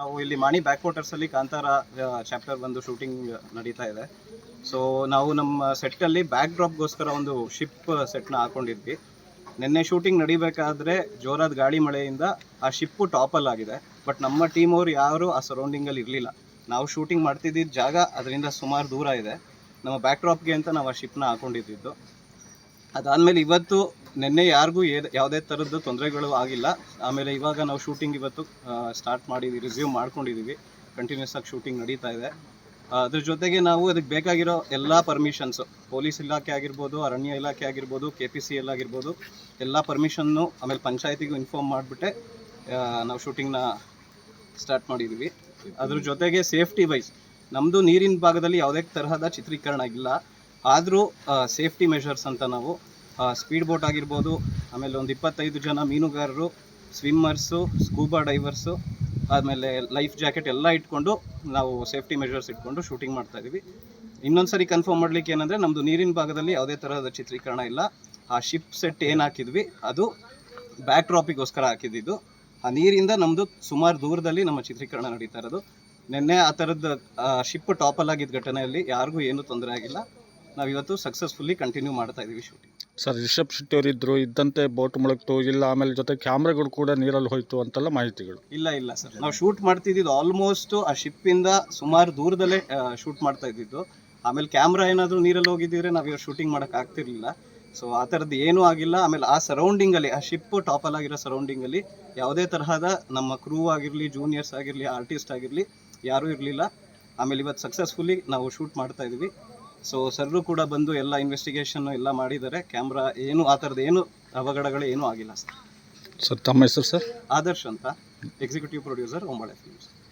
ನಾವು ಇಲ್ಲಿ ಮಾಣಿ ಬ್ಯಾಕ್ ವಾಟರ್ಸಲ್ಲಿ ಕಾಂತಾರ ಚಾಪ್ಟರ್ ಒಂದು ಶೂಟಿಂಗ್ ನಡೀತಾ ಇದೆ. ಸೊ ನಾವು ನಮ್ಮ ಸೆಟ್ಟಲ್ಲಿ ಬ್ಯಾಕ್ ಡ್ರಾಪ್ಗೋಸ್ಕರ ಒಂದು ಶಿಪ್ ಸೆಟ್ನ ಹಾಕೊಂಡಿದ್ವಿ. ನಿನ್ನೆ ಶೂಟಿಂಗ್ ನಡಿಬೇಕಾದ್ರೆ ಜೋರಾದ ಗಾಳಿ ಮಳೆಯಿಂದ ಆ ಶಿಪ್ಪು ಅಲ್ಲಿ ಆಗಿದೆ. ಬಟ್ ನಮ್ಮ ಟೀಮ್ ಅವ್ರು ಯಾರು ಆ ಸರೌಂಡಿಂಗಲ್ಲಿ ಇರಲಿಲ್ಲ. ನಾವು ಶೂಟಿಂಗ್ ಮಾಡ್ತಿದ್ದಿದ್ದ ಜಾಗ ಅದರಿಂದ ಸುಮಾರು ದೂರ ಇದೆ. ನಮ್ಮ ಬ್ಯಾಕ್ ಡ್ರಾಪ್ಗೆ ಅಂತ ನಾವು ಆ ಶಿಪ್ನ ಹಾಕೊಂಡಿದ್ದು. ಅದಾದಮೇಲೆ ಇವತ್ತು ನಿನ್ನೆ ಯಾರಿಗೂ ಏ- ಯಾವುದೇ ಥರದ್ದು ತೊಂದರೆಗಳು ಆಗಿಲ್ಲ. ಆಮೇಲೆ ಇವಾಗ ನಾವು ಶೂಟಿಂಗ್ ಇವತ್ತು ಸ್ಟಾರ್ಟ್ ಮಾಡಿದ್ವಿ ರಿಸ್ಯೂಮ್ ಮಾಡ್ಕೊಂಡಿದ್ದೀವಿ ಕಂಟಿನ್ಯೂಸ್ ಆಗಿ ಶೂಟಿಂಗ್ ನಡೀತಾ ಇದೆ. ಅದ್ರ ಜೊತೆಗೆ ನಾವು ಅದಕ್ಕೆ ಬೇಕಾಗಿರೋ ಎಲ್ಲ ಪರ್ಮಿಷನ್ಸು ಪೊಲೀಸ್ ಇಲಾಖೆ ಆಗಿರ್ಬೋದು, ಅರಣ್ಯ ಇಲಾಖೆ ಆಗಿರ್ಬೋದು ಕೆ ಪಿ ಸಿ ಎಲ್ ಆಗಿರ್ಬೋದು, ಎಲ್ಲ ಪರ್ಮಿಷನ್ನು ಆಮೇಲೆ ಪಂಚಾಯತಿಗೂ ಇನ್ಫಾರ್ಮ್ ಮಾಡಿಬಿಟ್ಟೆ ನಾವು ಶೂಟಿಂಗ್ನ ಸ್ಟಾರ್ಟ್ ಮಾಡಿದ್ದೀವಿ ಅದ್ರ ಜೊತೆಗೆ ಸೇಫ್ಟಿ ವೈಸ್ ನಮ್ಮದು ನೀರಿನ ಭಾಗದಲ್ಲಿ ಯಾವುದೇ ತರಹದ ಚಿತ್ರೀಕರಣ ಇಲ್ಲ. ಆದರೂ ಸೇಫ್ಟಿ ಮೆಷರ್ಸ್ ಅಂತ ನಾವು ಸ್ಪೀಡ್ ಬೋಟ್ ಆಗಿರ್ಬೋದು, ಆಮೇಲೆ ಒಂದು ಇಪ್ಪತ್ತೈದು ಜನ ಮೀನುಗಾರರು ಸ್ವಿಮ್ಮರ್ಸು ಸ್ಕೂಬಾ ಡೈವರ್ಸು ಆಮೇಲೆ ಲೈಫ್ ಜಾಕೆಟ್ ಎಲ್ಲ ಇಟ್ಕೊಂಡು ನಾವು ಸೇಫ್ಟಿ ಮೆಷರ್ಸ್ ಇಟ್ಕೊಂಡು ಶೂಟಿಂಗ್ ಮಾಡ್ತಾ ಇದ್ದೀವಿ. ಇನ್ನೊಂದು ಸರಿ ಕನ್ಫರ್ಮ್ ಮಾಡ್ಲಿಕ್ಕೆ ಏನಂದರೆ ನಮ್ಮದು ನೀರಿನ ಭಾಗದಲ್ಲಿ ಯಾವುದೇ ಥರದ ಚಿತ್ರೀಕರಣ ಇಲ್ಲ. ಆ ಶಿಪ್ ಸೆಟ್ ಏನು ಹಾಕಿದ್ವಿ, ಅದು ಬ್ಯಾಕ್ ಡ್ರಾಪಿಗೋಸ್ಕರ ಹಾಕಿದ್ದು ಆ ನೀರಿಂದ ನಮ್ಮದು ಸುಮಾರು ದೂರದಲ್ಲಿ ನಮ್ಮ ಚಿತ್ರೀಕರಣ ನಡೀತಾ ಇರೋದು. ನಿನ್ನೆ ಆ ಥರದ ಶಿಪ್ ಟಾಪಲ್ಲಾಗಿದ್ದ ಘಟನೆಯಲ್ಲಿ ಯಾರಿಗೂ ಏನೂ ತೊಂದರೆ ಆಗಿಲ್ಲ. ನಾವು ಇವತ್ತು ಸಕ್ಸಸ್ಫುಲ್ಲಿ ಕಂಟಿನ್ಯೂ ಮಾಡ್ತಾ ಇದ್ದೀವಿ ಶೂಟಿಂಗ್ ಸರ್ ರಿಷಬ್ ಶೆಟ್ಟಿ ಅವರು ಇದ್ರು ಇದ್ದಂತೆ ಬೋಟ್ ಮುಳುಗ್ತು ಇಲ್ಲ ಆಮೇಲೆ ಜೊತೆ ಕ್ಯಾಮ್ರಾಗಳು ಕೂಡ ನೀರಲ್ಲಿ ಹೋಯ್ತು ಅಂತೆಲ್ಲ ಮಾಹಿತಿಗಳು. ಇಲ್ಲ ಇಲ್ಲ ಸರ್. ನಾವು ಶೂಟ್ ಮಾಡ್ತಿದ್ದು ಆಲ್ಮೋಸ್ಟ್ ಆ ಶಿಪ್ಪಿಂದ ಸುಮಾರು ದೂರದಲ್ಲೇ ಶೂಟ್ ಮಾಡ್ತಾ ಇದ್ದಿದ್ದು. ಆಮೇಲೆ ಕ್ಯಾಮ್ರಾ ಏನಾದರೂ ನೀರಲ್ಲಿ ಹೋಗಿದ್ದಿದ್ರೆ ನಾವು ಇವಾಗ ಶೂಟಿಂಗ್ ಮಾಡೋಕೆ ಆಗ್ತಿರ್ಲಿಲ್ಲ. ಸೊ ಆ ಥರದ್ದು ಏನೂ ಆಗಿಲ್ಲ. ಆಮೇಲೆ ಆ ಸರೌಂಡಿಂಗಲ್ಲಿ ಆ ಶಿಪ್ ಟಾಪಲ್ ಆಗಿರೋ ಸರೌಂಡಿಂಗಲ್ಲಿ ಯಾವುದೇ ತರಹದ ನಮ್ಮ ಕ್ರೂ ಆಗಿರಲಿ ಜೂನಿಯರ್ಸ್ ಆಗಿರಲಿ ಆರ್ಟಿಸ್ಟ್ ಆಗಿರಲಿ ಯಾರೂ ಇರಲಿಲ್ಲ. ಆಮೇಲೆ ಇವತ್ತು ಸಕ್ಸಸ್ಫುಲ್ಲಿ ನಾವು ಶೂಟ್ ಮಾಡ್ತಾ ಇದ್ವಿ. ಸೊ ಸರ್ರು ಕೂಡ ಬಂದು ಎಲ್ಲ ಇನ್ವೆಸ್ಟಿಗೇಷನ್ ಎಲ್ಲ ಮಾಡಿದ್ದಾರೆ. ಕ್ಯಾಮ್ರಾ ಏನು ಆ ಥರದ್ದು ಏನು ಅವಘಡಗಳು ಏನೂ ಆಗಿಲ್ಲ ಸರ್ ಸರ್ ತಮ್ಮ ಹೆಸರು ಸರ್? ಆದರ್ಶ್ ಅಂತ ಎಕ್ಸಿಕ್ಯೂಟಿವ್ ಪ್ರೊಡ್ಯೂಸರ್ ಒಂಬಳೆ ಫಿಲ್ಮ್ಸ್